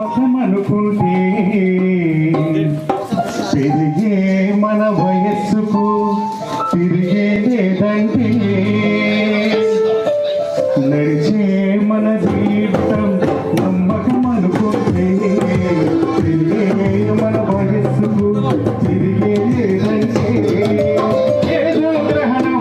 అనుకుంటే పెరిగే మన వయస్సుకు తిరిగేదేదంటే నడిచే మన జీవితం నమ్మకం మన వయస్సుకు తిరిగేదేదంటే ఏదో గ్రహణం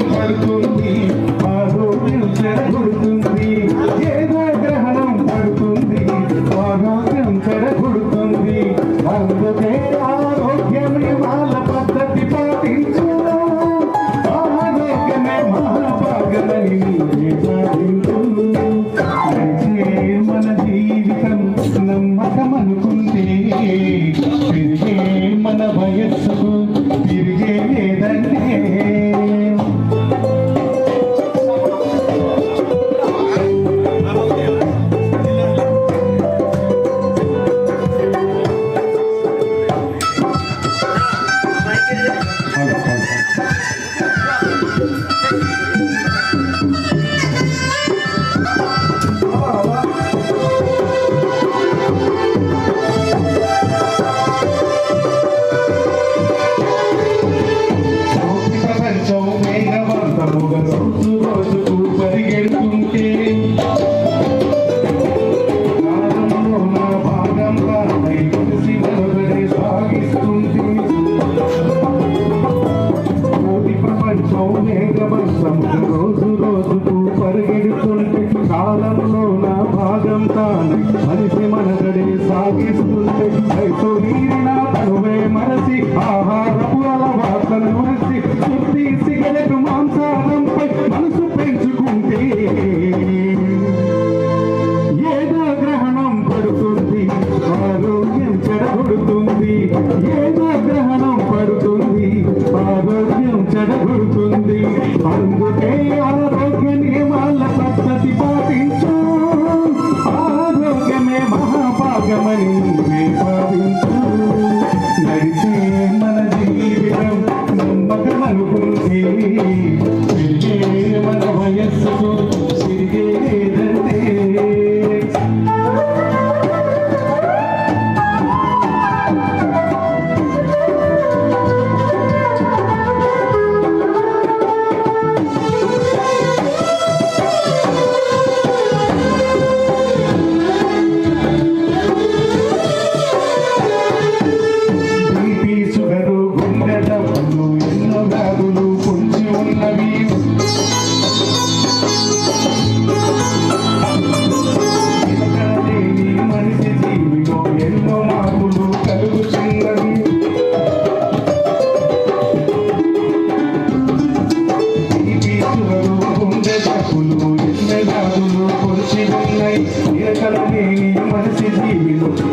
వర్షం రోజు రోజుకు పరిగెడుతుంటే కాలంలో నా భాగం తానే మనిషి మనగడే సాగిస్తుంటే రైతు నీరిన తనువే మనసి ఆహారపు అలవాట్లను మనసి తృప్తి సిగరెట్ మాంసారంపై మనసు పెంచుకుంటే ఏదో గ్రహణం పడుతుంది ఆరోగ్యం చెడగొడుతుంది ఏదో మనిషి జీవితం ఎన్నో మార్పులు కలుగుతున్నవి. గుండె డబ్బులు ఎన్నె జాతులు పొలిచి ఉన్నాయి. నిరకలలేని మనిషి జీవితం